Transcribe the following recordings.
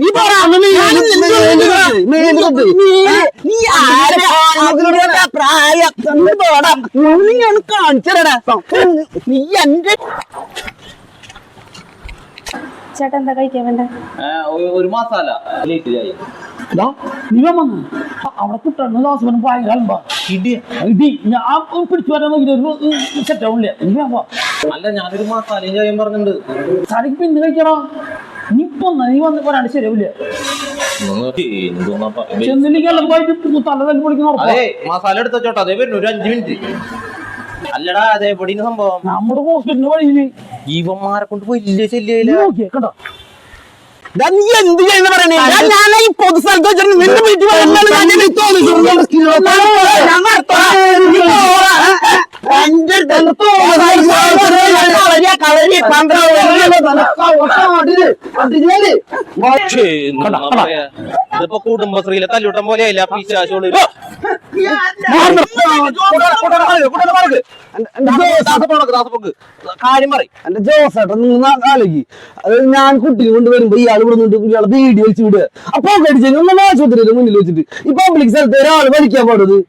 നീ. നീ- നീ ആരാ? അവരുടെ പ്രായം നീ പോടാ. നീ ഒന്ന് കാണിച്ചരടാ നീ എന്റെ ചേട്ടാ എന്താ കഴിക്കാൻ വേണ്ട? ഒരു മസാല. ലേറ്റ് ചായ ദാ, നീ വന്നു അവിടെ കുട്ടണ്ണ ദാസവനും ഭയങ്കര അലമ്പാ. ഇടി. ഇടി ഞാൻ പിടിച്ചു വരാൻ അല്ല ഞാനൊരു മസാലയും ചായയും പറഞ്ഞിട്ടുണ്ട്. സാരിക്ക് പിന്നെ കഴിക്കടാ. നീ നീ വന്ന് പറയാണ്ട് ശരിയാവില്ല? ചെന്നില്ലെങ്കിൽ തല തല്ലി പൊളിക്കുന്ന അതെ മസാല എടുത്ത ചോട്ടാ അതേ വരുന്നു ഒരു അഞ്ചു മിനിറ്റ്. അല്ലടാ അതെ എവിടെയാണ് സംഭവം. നമ്മുടെ ഹോസ്പിറ്റലിന്റെ വഴിയിൽ ജീവന്മാരെ കൊണ്ട് വലിയ നീ ശല്യയില്ല? നോക്കിയേ കണ്ടോ? നീ എന്ത് ചെയ്യുന്ന പറയണേ? ഞാൻ ഞാൻ ഈ പൊതു സ്ഥലത്ത് വെച്ചിട്ട് നിന്റെ വീട്ടിൽ വരുന്നത് ഞാൻ നിന്നെ തോന്നിച്ചു. ഞാൻ നടത്താം. നീ പോടാ. എന്റെ അടുത്ത് തോന്നുന്നു. കളരിയാ, കളരി, പന്ത്രണ്ട് ഛേ, എന്നാ പറയാ? ഇതിപ്പോ കുടുംബശ്രീയിലെ തല്ലൂട്ടം പോലെ ആയില്ല പിശാശോൾ കാര്യം പറയും. എന്റെ ജോസേട്ടൻ നിങ്ങൾ ആലോചിക്ക് ഞാൻ കുട്ടിനെ കൊണ്ട് വരുമ്പോ ഇയാൾ ഇവിടെ നിന്നിട്ട് ഇയാളെ വീഡിയോ വെച്ച് വിടുക. അപ്പൊ കടിച്ചു ഒന്നും ആശുപത്രിയുടെ മുന്നിൽ വെച്ചിട്ട് ഈ പബ്ലിക് സ്ഥലത്ത് ഒരാൾ വലിക്കാൻ പാടുന്നത്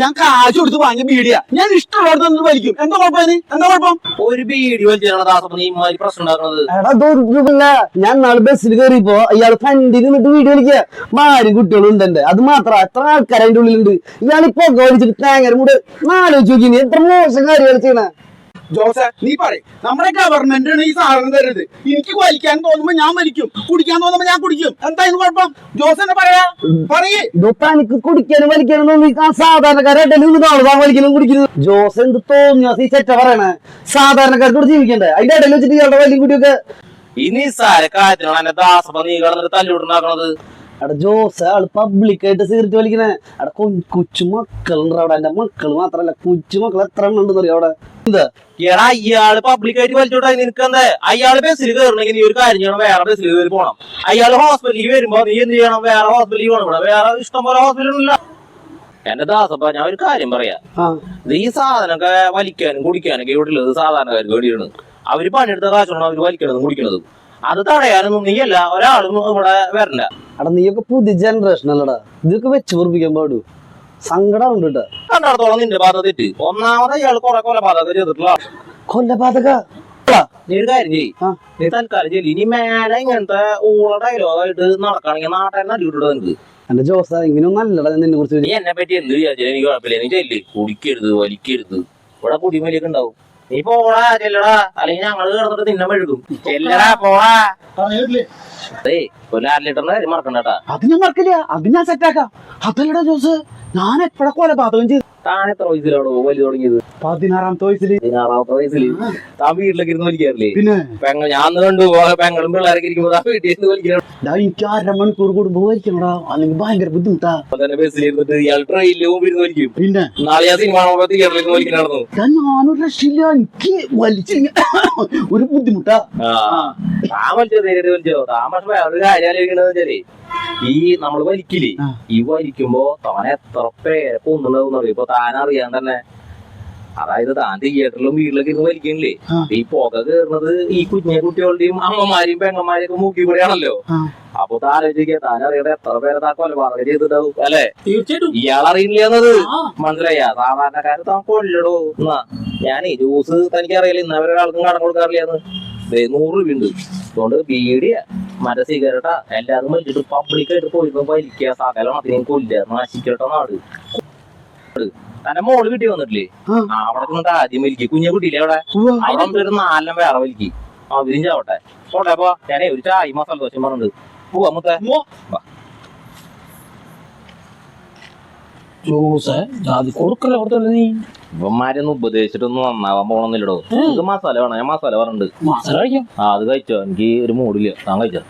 ഞാൻ കാശ് കൊടുത്ത് വാങ്ങിയ ബീഡിയ ഞാൻ ഇഷ്ടമുള്ളത് നിന്ന് വലിക്കും. എന്താ കുഴപ്പം എന്താ കുഴപ്പം? ഒരു ബീഡി വലിച്ചാണ് ദാസപ്പൻ പ്രശ്നം ഉണ്ടാക്കുന്നത് ഞാൻ നാളെ ബസ്സിൽ കയറിയപ്പോ ഇയാൾ ഫ്രണ്ടിൽ നിന്നിട്ട് വീഡിയോ കളിക്കുക മാരും കുട്ടികളും ഉണ്ട് അത് മാത്രം. എത്ര ആൾക്കാർ അതിന്റെ ഉള്ളിലുണ്ട്? ഇയാൾ ഗോലിച്ചിട്ട് തേങ്ങര കൂടെ നാലോചിച്ച് നോക്കി നീ എത്ര മോശം കാര്യം ചെയ്യണേ. ജോസെ നീ പറയും. നമ്മുടെ ഗവൺമെന്റ് ആണ് ഈ സാധനം തരുന്നത്. എനിക്ക് വലിക്കാൻ തോന്നുമ്പോ ഞാൻ വലിക്കും. കുടിക്കാൻ തോന്നുമ്പോ ഞാൻ കുടിക്കും. എന്തായാലും കുഴപ്പം. ജോസ് എന്നെ പറയാ. പറയേ. ഇതൊക്കെ എനിക്ക് കുടിക്കാനും വലിക്കാനും ഒന്നും ഈ സാധാരണക്കാരായിട്ട് വലിക്കലും കുടിക്കുന്നത് ജോസ് എന്ത് തോന്നി ഈ ചെറ്റ പറയണേ. സാധാരണക്കാർക്ക് കൂടെ ജീവിക്കണ്ടേ? അതിന്റെ ഇടയിൽ വെച്ചിട്ട് ഇയാളുടെ വലിയ കുടിയൊക്കെ ഇനി നിസ്സാര കാര്യത്തിനാണ് എന്നെ ദാസപ്പൻ നീ കിടന്നിട്ട് തല്ലൂട്ടുണ്ടാക്കണത് അവിടെ ജോസ് ആൾ പബ്ലിക്കായിട്ട് സിഗരറ്റ് വലിക്കണേ. അവിടെ കൊച്ചു മക്കളുണ്ട് അവിടെ. എന്റെ മക്കൾ മാത്രല്ല കൊച്ചു മക്കൾ എത്ര എണ്ണം അവിടെ? എന്താ? എടാ അയാൾ പബ്ലിക്കായിട്ട് വലിച്ചോട്ടെ നിനക്ക് എന്താ? അയാൾ ബസ്സിൽ കയറണമെങ്കിൽ നീ ഒരു കാര്യം ചെയ്യണം. വേറെ ബസ്സിൽ കയറി പോണം. അയാൾ ഹോസ്പിറ്റലിൽ വരുമ്പോ നീ എന്ത് ചെയ്യണം? വേറെ ഹോസ്പിറ്റലിൽ പോകണം ഇവിടെ വേറെ ഇഷ്ടം പോലെ ഹോസ്പിറ്റൽ ഉണ്ടല്ലോ എന്റെ ദാസപ്പ ഞാൻ ഒരു കാര്യം പറയാ. ഇത് ഈ സാധനമൊക്കെ വലിക്കാനും കുടിക്കാനൊക്കെ ഇവിടെ ഉള്ളത് സാധാരണക്കാർക്ക് വേണ്ടിയാണ്. അവർ പണിയെടുത്ത കാശാണ് അവർ വലിക്കണതും കുടിക്കണതും. അത് തടയാനൊന്നും നീയല്ല ഒരാളും ഇവിടെ വരണ്ട. അവിടെ നീയൊക്കെ പുതിയ ജനറേഷൻ അല്ലടാ. ഇതൊക്കെ വെച്ച് ഓർപ്പിക്കാൻ പാടൂ. സങ്കടം ഉണ്ട് കേട്ടോ. കണ്ടിടത്തോളം നിന്റെ ഭാഗത്ത് തെറ്റ്. ഒന്നാമത് അയാൾ കുറെ കൊലപാതകം ചെയ്തിട്ടുള്ള കൊല്ലപാതക നീ ഒരു കാര്യം ചെയ്യ്. നീ തൽക്കാലം ചെല്ലി ഇനി മേലെ ഇങ്ങനത്തെ ഊള ഡയലോഗായിട്ട് നിനക്ക് എന്റെ ജോസ ഇങ്ങനെയൊന്നും അല്ലടാ നിന്നെ കുറിച്ച് നീ എന്നെ പറ്റി എന്ത് വിചാരിച്ചാലും എനിക്ക് കുഴപ്പമില്ല. നീ ചെല്ല്. കുടിക്കരുത് വലിക്കരുത്. ഇവിടെ കുടിമലിയൊക്കെ ഉണ്ടാവും. നീ പോടാ ചെല്ലടാ അല്ലെങ്കിൽ ഞങ്ങൾ കിടന്നിട്ട് തിന്നെ മെഴുകും. ചെല്ലടാ പോടാ. ഒരു അര ലിറ്ററിന്റെ കാര്യം മറക്കണ്ടട്ടാ അത് ഞാൻ മറക്കില്ല. അത് ഞാൻ സെറ്റാക്കാം അതല്ലടാ ജോസ്. ഞാൻ എപ്പോഴൊക്കെ കൊലപാതകം ചെയ്തു താൻ എത്ര വയസ്സിലാണോ വലിയ തുടങ്ങിയത്. പതിനാറാമത്തെ വയസ്സിൽ പതിനാറാമത്തെ വയസ്സിൽ താൻ വീട്ടിലൊക്കെ ഇരുന്ന് വലിക്കാറില്ലേ പിന്നെ? പെങ്ങൾ ഞാൻ കണ്ടു പെങ്ങളും പിള്ളേരൊക്കെ ഇരിക്കുമ്പോ താൻ വീട്ടിൽ ഇരുന്ന് വലിക്കണം എനിക്ക് അര മണിക്കൂർ കൂടുമ്പോ വലിക്കണടാ അല്ലെങ്കിൽ ഭയങ്കര ബുദ്ധിമുട്ടാ. അപ്പൊ തന്നെ ബസ്സിൽ ഇരുന്നിട്ട് ഇയാൾ ട്രെയിനിൽ മുമ്പ് ഇരുന്ന് വലിക്കും പിന്നെ? നാളെ ഞാൻ സിനിമ കാണുമ്പോ തിയേറ്ററിൽ ഇരുന്ന് ഞാനൊരു രക്ഷയില്ല. എനിക്ക് വലിച്ചു ഒരു ബുദ്ധിമുട്ടാ. താൻ വലിച്ചോ നേരിട്ട് വലിച്ചോ? താൻ പക്ഷെ വേറൊരു കാര്യം വെച്ചാലേ ഈ നമ്മൾ വലിക്കില്ലേ? ഈ വലിക്കുമ്പോ താൻ എത്ര പേരെ കൊന്നുണ്ടാവും അറിയോ ഇപ്പൊ താൻ അറിയാൻ തന്നെ. അതായത് താൻ തിയേറ്ററിലും വീട്ടിലൊക്കെ ഇരുന്ന് വലിക്കണില്ലേ? ഈ പുക കയറുന്നത് ഈ കുഞ്ഞെ കുട്ടികളുടെയും അമ്മമാരെയും പെങ്ങന്മാരെയും ഒക്കെ മൂക്കി കൂടെയാണല്ലോ. അപ്പൊ താൻ ആലോചിക്കുക താൻ അറിയണ എത്ര പേരെ താ കൊലപാതകം ചെയ്തിട്ടാവും അല്ലെ? തീർച്ചയായിട്ടും. ഇയാൾ അറിയില്ല എന്നത്. മനസ്സിലായ? സാധാരണക്കാര് താൻ കൊല്ലടോ. എന്നാ ഞാനേ ജ്യൂസ് തനിക്ക് അറിയില്ല ഇന്ന് അവരൊരാൾക്കും കടം കൊടുക്കാറില്ലെന്ന് എന്ന്. നൂറ് രൂപ ഉണ്ട് അതുകൊണ്ട് ബീഡിയ മറ്റേ സിഗരറ്റാ എല്ലാതും വലിച്ചിട്ട് പബ്ലിക്കായിട്ട് പോയിപ്പോ വലിക്കുക സകലം അതിനെയും കൊല്ല നശിക്കട്ടെ നാട് തന്റെ മോൾ കിട്ടി വന്നിട്ടില്ലേ? അവിടെ നിന്നിട്ട് ആദ്യം വലിക്കി കുഞ്ഞെ കുട്ടിയില്ലേ അവിടെ. അവിടെ വന്നിട്ട് നാലെണ്ണം വേറെ വലിക്കി അവരും ചാവട്ടെ. പോട്ടെ അപ്പൊ ഞാനേ ഒരു ചായ മസാല ദോശം പറഞ്ഞിട്ടുണ്ട് പോവാ മുത്തേ. നീ? ഇവന്മാരൊന്നും ഉപദേശിച്ചിട്ടൊന്നും നന്നാവാൻ പോണെന്നില്ലടോ ഇത് മസാല വേണം ഞാൻ മസാല പറഞ്ഞിട്ടുണ്ട്. മാസം കഴിക്കാം. ആ അത് കഴിച്ചോ. എനിക്ക് ഒരു മൂടില്ല. താൻ കഴിച്ചോ?